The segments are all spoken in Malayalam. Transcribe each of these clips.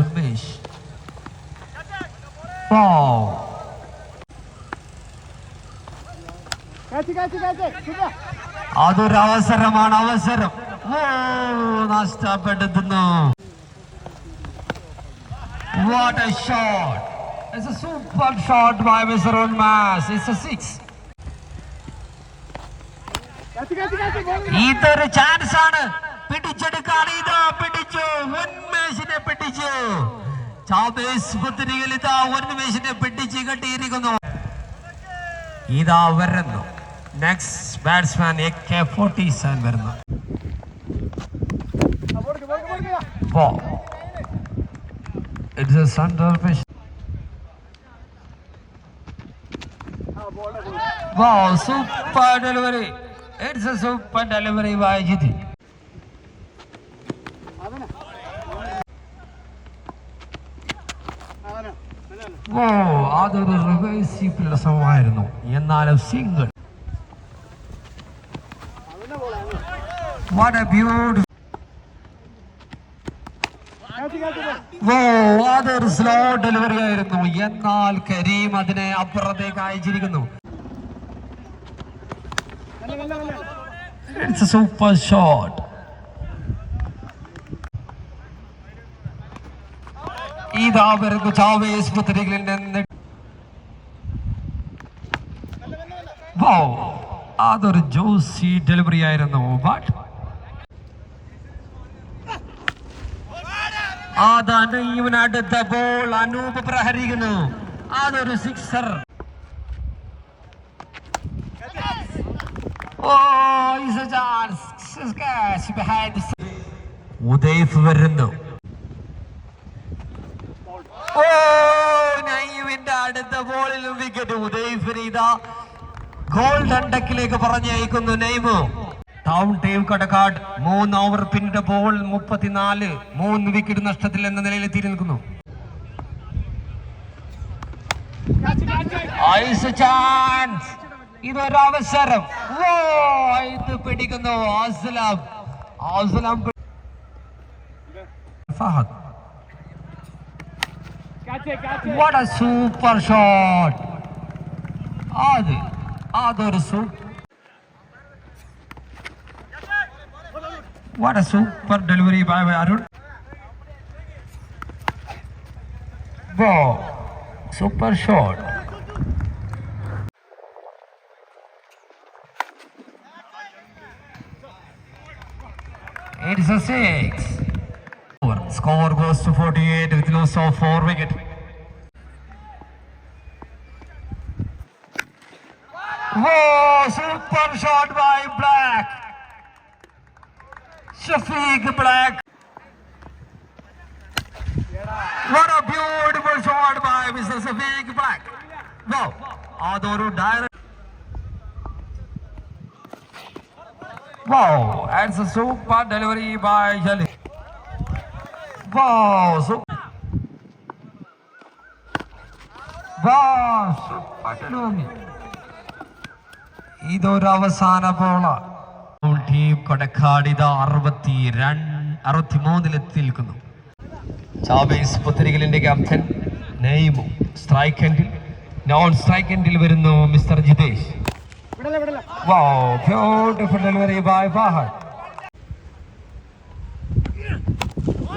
ഉന്മേഷ് Wow. കാച്ചി കാച്ചി കാച്ചി അതൊരു അവസരമാണ് അവസരം ഓ നഷ്ടപ്പെടുത്തുന്നു what a shot It's a super shot by Mr. Unmas. It's a six. ഇതൊരു ചാൻസ് ആണ് പിടിച്ചെടുക്കാൻ ഇതാ പിടിച്ചു. ഉന്മേഷിനെ പിടിച്ചു. ചാബേസ് പുത്രികൾ ഇതാ ഉന്മേഷിനെ പിടിച്ച് കെട്ടിയിരിക്കുന്നു. ഇതാ വരുന്നു. Next batsman A K forty seven വരുന്നു it's a super delivery Wow, super. ഓ അതൊരു റിവേഴ്സിബിൾ സമമായിരുന്നു എന്നാലും സിംഗിൾ അതൊരു സ്ലോ ഡെലിവറി ആയിരുന്നു. എന്നാൽ കരീം അതിനെ അപ്പുറത്തേക്ക് അയച്ചിരിക്കുന്നു. ഇറ്റ്സ് എ സൂപ്പർ ഷോട്ട് ഇതാ വരുന്നു പുത്രികളിൽ നിന്ന് അതൊരു ജോസി ഡെലിവറി ആയിരുന്നു. ബട്ട് അതാണ് അടുത്ത ബോൾ അനൂപ് പ്രഹരിക്കുന്നു. അതൊരു sixer Oh, he's a chance. Scratch behind the scene. ഉദയ്ഫ് വരുന്നു ഓ നൈവിന്റെ അടുത്ത ബോളിലും വിക്കറ്റ്. ഉദയ് ഫരീദ ഗോൾഡൻ ഡക്കിലേക്ക് പറഞ്ഞയക്കുന്നു നെയ്മു. ടൗൺ ടീം കടക്കാട് മൂന്ന് ഓവർ ബോൾ മുപ്പത്തിനാല്. മൂന്ന് വിക്കറ്റ് നഷ്ടത്തിൽ എന്ന നിലയിൽ എത്തി നിൽക്കുന്നു. ഐസ് ചാൻസ്. ഇതൊരു അവസരം. ഓ ഇത് പിടിക്കുന്നു. അസ്ലാം അസ്ലാം Fahad. What a super shot! Adi, அது ஒரு What a super delivery by Arun. Wow, super shot. It's a six over. Score goes to 48 with loss of 4 wicket. Oh, super shot by Black. Shafiq Black. What a beautiful shot by Mr. Shafiq Black. Wow, Adoru direct. Wow, and a super delivery by Jalil. Wow! Super. Wow! Super delivery. ഇതൊരു അവസാന ബോള ടീം കൊടക്കാടിത അറുപത്തി രണ്ട് അറുപത്തി മൂന്നിലെത്തി നിൽക്കുന്നു ചാബേസ് പുത്തരികലിന്റെ ക്യാപ്റ്റൻ നെയ്മു സ്ട്രൈക്ക് എൻഡിൽ നോൺ സ്ട്രൈക്ക് എൻഡിൽ വരുന്നു mister Jithesh wow beautiful delivery by Fahad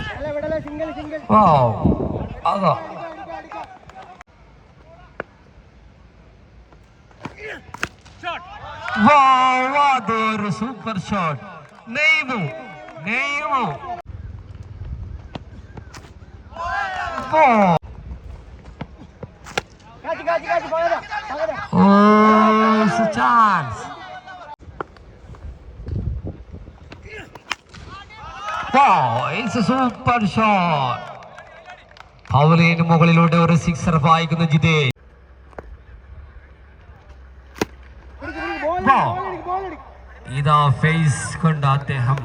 വിടല വിടല സിംഗിൾ സിംഗിൾ വൗ അതാ വൗ അതൊരു super shot Naimu Naimu wow കാച്ചി ഇറ്റ്സ് എ സൂപ്പർ ഷോട്ട് പൗലിന് മുകളിലൂടെ ഒരു സിക്സർ വായിക്കുന്ന ജിതേ. ഇതാ ഫേസ് കൊണ്ട് അദ്ദേഹം.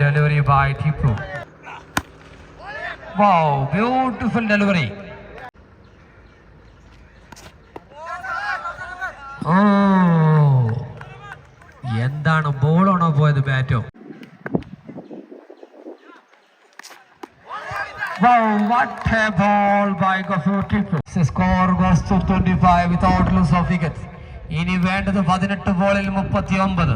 Delivery by Tippu beautiful delivery ഓ. എന്താണ് ബോളോണോ പോയത് ബാറ്റോ ഇനി വേണ്ടത് പതിനെട്ട് ബോളിൽ മുപ്പത്തി ഒമ്പത്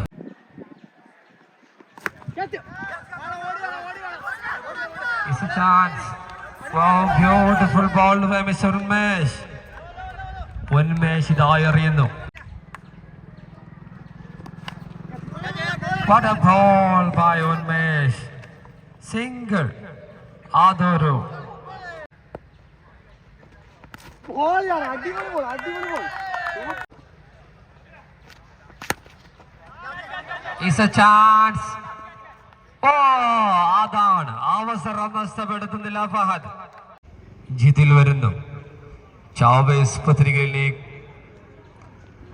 ബ്യൂട്ടിഫുൾ ബോൾ ഉന്മേഷ് ഇതായി അറിയുന്നു. What a ball by Unmesh single അതൊരു Ball ആണ് അടിപൊളി ബോൾ അടിപൊളി ball is a chance oh അതാണ് അവസരം നഷ്ടപ്പെടുത്തുന്നില്ല ഫഹദ് ജിതിൽ വരുന്നു ചാവേസ് പത്രികയിലേക്ക്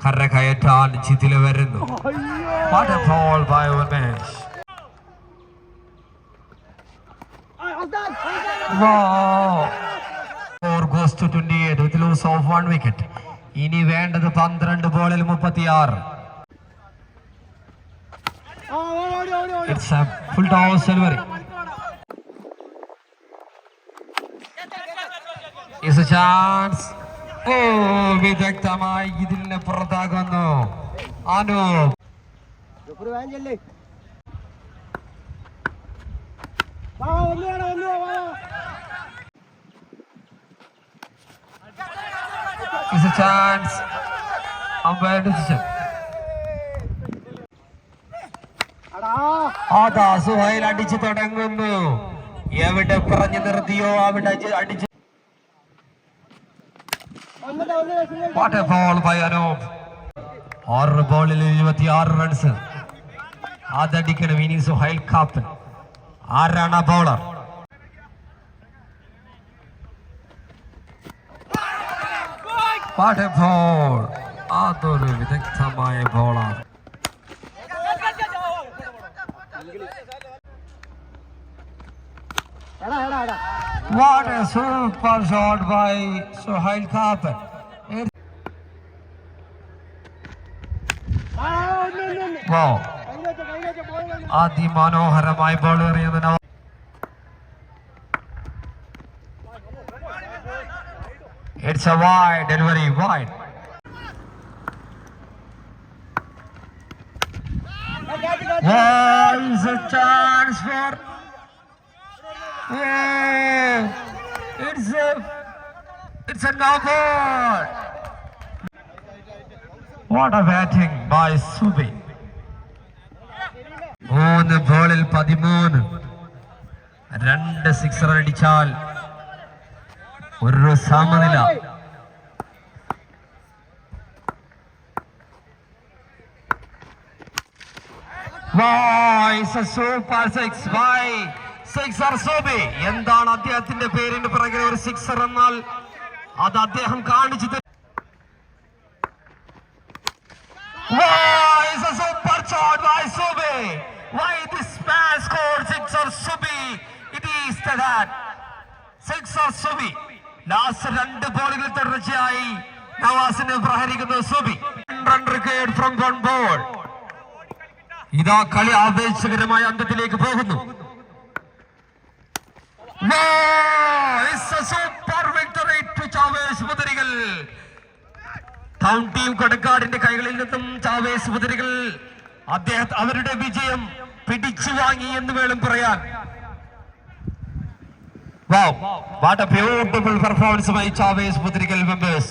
കര കയറ്റാൻ ജിതിൽ വരുന്നു. അയ്യോ. What a ball by Unmesh ആ, അസാൻ, അസാൻ. Wow. Four goes to 28 with loss of ഇനി വേണ്ടത് പന്ത്രണ്ട് ബോളിൽ മുപ്പത്തിയാറ്. Full toss delivery is a chance oh വിദഗ്ധമായി ഇതിന് പുറത്താകുന്നു. അതാ സുഹൈൽ അടിച്ചു തുടങ്ങുന്നു. എവിടെ പറഞ്ഞു നിർത്തിയോ അവിടെ അടി- അടിച്ചു what a ball by Anoop ആറ് ബോളിൽ ഇരുപത്തി ആറ് റൺസ് അതടിക്കണം. ഇനി സുഹൈൽ കാപ്പൻ ആരാണ് ബോളർ വാട്ട് എ ബോൾ അതൊരു വിദഗ്ധമായ ബോളാണ് ഒന്ന് ഒന്ന് ഒന്ന് വോ കൈനേച്ച കൈനേച്ച ബോൾ വന്നു. അതിമനോഹരമായി ബോൾ എറിയുന്ന Nawaz It's a wide delivery, wide. ആ, catch, catch. What is a chance for? Yeah, it's a, it's a no ball. What a batting by Subi. മൂന്ന് ബോളിൽ പതിമൂന്ന് രണ്ട് സിക്സർ അടിച്ചാൽ ഒരു സമനില super six by Sixer Sobi എന്താണ് അദ്ദേഹത്തിന്റെ പേരിന് പിറകെ ഒരു സിക്സർ എന്നാൽ അത് അദ്ദേഹം കാണിച്ചു scored sixer Subi? It is the that. Sixer Subi. Last രണ്ട് തുടർച്ചയായി നവാസിനെ പ്രഹരിക്കുന്നു Subi run record from one ball ഇതാ കളി ആവേശകരമായ അന്തത്തിലേക്ക് പോകുന്നു വിക്ടറി ടു ചാവേസ് കൊടക്കാടിന്റെ കൈകളിൽ നിന്നും ചാവേസ് മുതിരികൾ അദ്ദേഹം അവരുടെ വിജയം പിടിച്ചു വാങ്ങി എന്ന് വേണം പറയാൻ beautiful performance by Chavez Mutrigal members.